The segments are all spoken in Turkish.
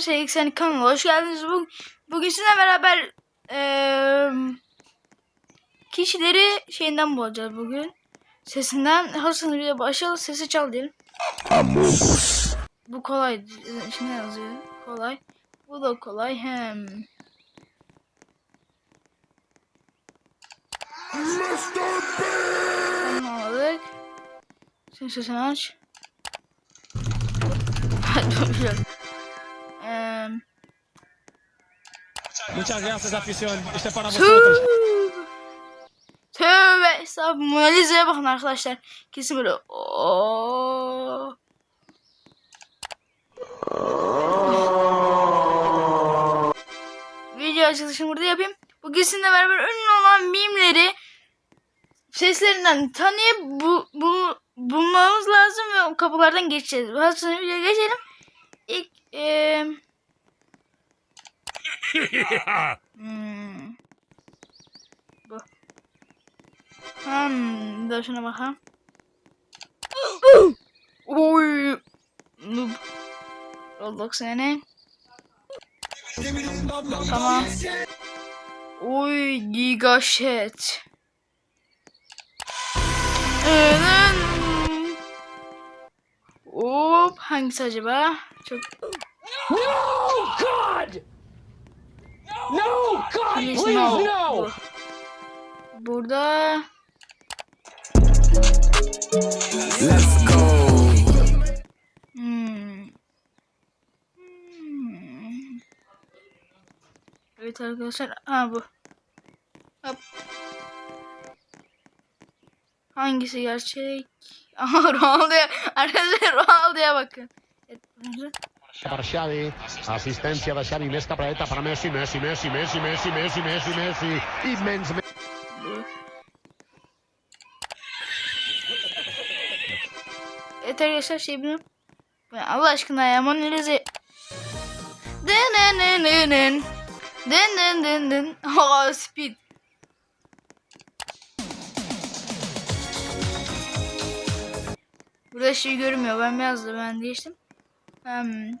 80 kanalına hoş geldiniz. Bugün, bugün sizinle beraber eee, kişileri şeyinden bulacağız bugün. Sesinden Hasan bir de başlayalım sesi çal diyelim. Bu kolay. Şimdi yazıyor. Kolay. Bu da kolay. Hem. Tamam aldık. Şimdi sesini aç. Hadi bakalım. Muchas gracias, afición. Este es para vosotros. Tövbe. Estağfurullah. Mona Lisa'ya bakın arkadaşlar. Kesin böyle. Oo. Video açılışını burada yapayım. Bu sizinle beraber ünlü olan mimleri seslerinden tanıyıp bu, bu, bulmamız lazım ve o kapılardan geçeceğiz. Hadi videoya geçelim. İlk eee Hmm. Bu. Hmm, de şuna bakalım. Oy. Noob. Roblox seni. Tamam. Oy giga shit. Hop hangisi acaba? Çok No, God! No, God, please, no? no! Bu. Burada Let's go. Hmm. Hmm. Evet arkadaşlar. Ha bu. Hop. Hangisi gerçek? Aha Ronaldo'ya. Arkadaşlar Ronaldo'ya bakın. Evet. Per Xavi, assistència de Xavi, més cap dreta per Messi, Messi, Messi, Messi, Messi, Messi, Messi, Messi, immens bu. Evet arkadaşlar şey bilmiyorum. Allah aşkına ya Mona Lisa. Dın dın dın dın dın. Dın dın dın. Oh speed. Burada şey görünmüyor. Ben beyazdı ben değiştim. Hmm.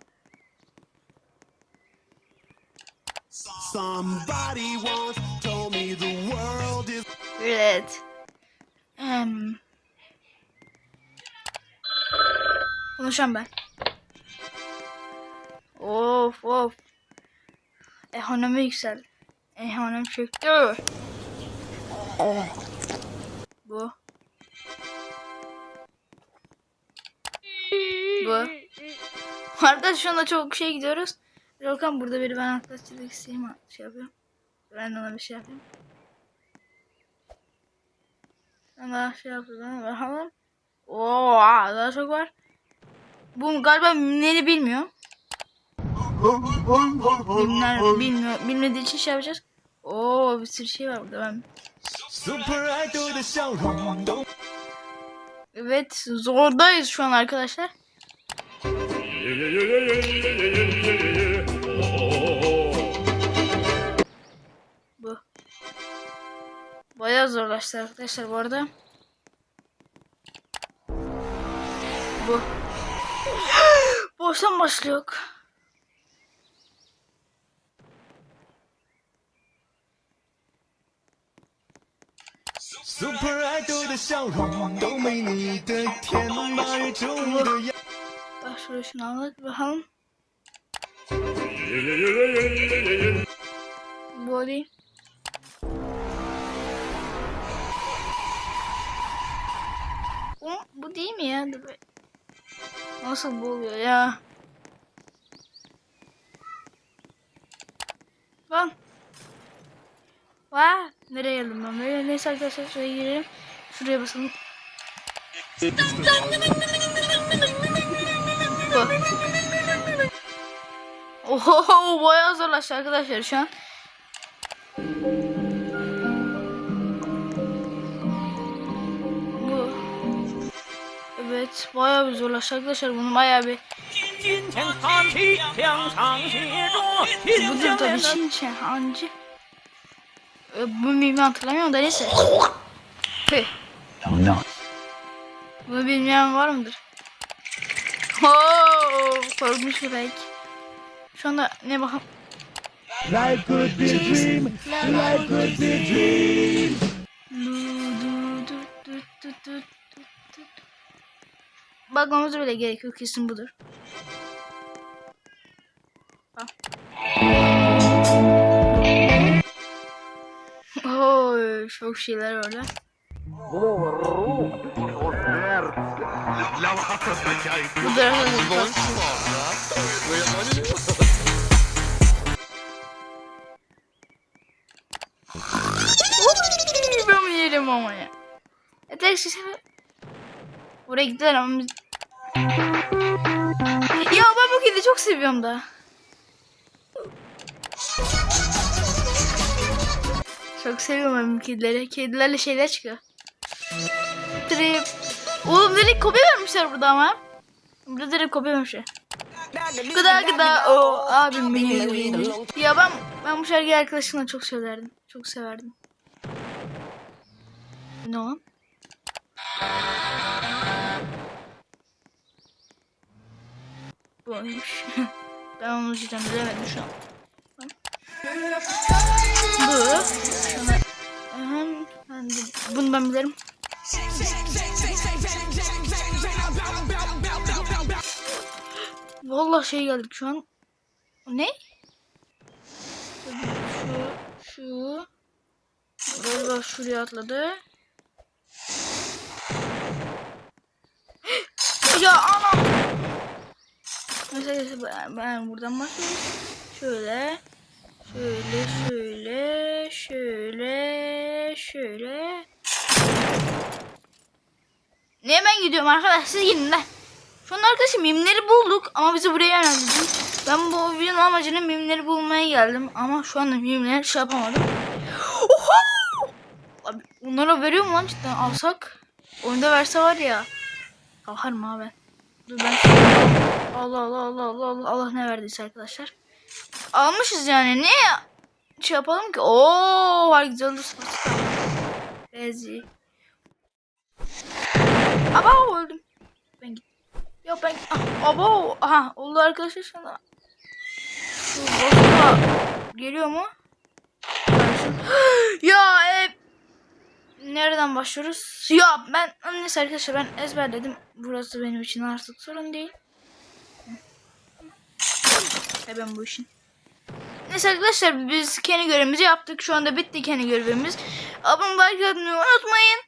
Somebody once told me the world is. Evet. Hmm. Konuşan ben. Of of. Ekonomi yükseldi. Ekonomi çöktü. Bu. Bu. Arkadaşlar şu anda çok şey gidiyoruz. Volkan burada biri ben arkadaşçılık isteyeyim şey yapıyorum. Ben ona bir şey yapayım. Ben daha şey yaptım. Bakalım. Oo, daha çok var. Bu galiba neleri bilmiyor. Bilmler, bilmiyor. Bilmediği için şey yapacağız. Oo bir sürü şey var burada ben. Evet zordayız şu an arkadaşlar. Bu. Bayağı zorlaştı arkadaşlar bu arada. Bu. Boştan başlıyor. Super idol 的笑容都没你的甜，八月正午的阳。 Bak şöyle şunu aldık bakalım. Değil. Bu, bu değil mi ya? Nasıl bu oluyor ya? Lan. Vaa. Nereye geldim ben böyle? Neyse arkadaşlar şuraya girelim. Şuraya basalım. Oho bayağı zorlaştı arkadaşlar şu an. Bu. Evet bayağı bir zorlaştı arkadaşlar bunu bayağı bir Budur tabii Çinçen hancı. Bu mimi şey e, hatırlamıyorum da neyse. Püh. No. Bunu bilmeyen var mıdır? Oo, korkmuş belki. Şu anda ne bakalım. Life could be a dream. Life could be a dream. Bakmamıza bile gerek yok kesin budur. Bak. Oy, çok şeyler orada. Bu tarafa Şey Buraya gider ama biz... Ya ben bu kedi çok seviyorum da. Çok seviyorum ben bu kedileri. Kedilerle şeyler çıkıyor. Trip. Oğlum direkt kopya vermişler burada ama. Burada direkt kopya vermişler. Gıda gıda o abim benim. Ya ben ben bu şarkıyı arkadaşımla çok söylerdim. Çok severdim. Ne o? Bu ben onu cidden bilemedim şu an. Bu. Sonra... Ahem, ben de, bunu ben bilirim. Vallahi şey geldik şu an. Ne? Şu, şu. Galiba şuraya atladı. ya anam. Mesela ben, buradan başlıyorum. Şöyle. Şöyle, şöyle, şöyle, şöyle. Niye ben gidiyorum arkadaş? Siz gidin lan. Şu an arkadaşım mimleri bulduk ama bizi buraya yönelttin. Ben bu videonun amacını mimleri bulmaya geldim ama şu anda mimleri şey yapamadım. Oha! Abi onlara veriyor mu lan cidden alsak? Oyunda verse var ya. Kalkarım abi. Dur ben Allah Allah Allah Allah Allah Allah ne verdiyse arkadaşlar. Almışız yani niye şey yapalım ki? Oo var güzel olursa. Bezi. Aba öldüm. Ben git. Ya ben ah, aba aha oldu arkadaşlar sana. Şu boss'a geliyor mu? ya e, nereden başlıyoruz? Ya ben neyse arkadaşlar ben ezberledim. Burası benim için artık sorun değil. E ben bu işin. Neyse arkadaşlar biz kendi görevimizi yaptık. Şu anda bitti kendi görevimiz. Abone like atmayı unutmayın.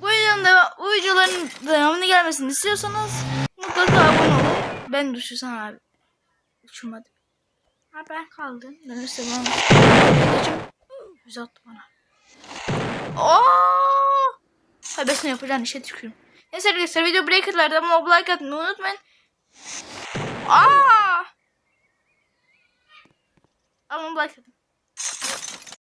Bu videonun da bu videoların devamını gelmesini istiyorsanız mutlaka abone olun. Ben düşürsen abi. Uçurmadım. Ha ben kaldım. Ben ben geçim. Yüz attı bana. Ooo. Habesini yapacağın işe tükürüm. Neyse arkadaşlar video breakerlarda ama like atmayı unutmayın. Aa! Ama like atın.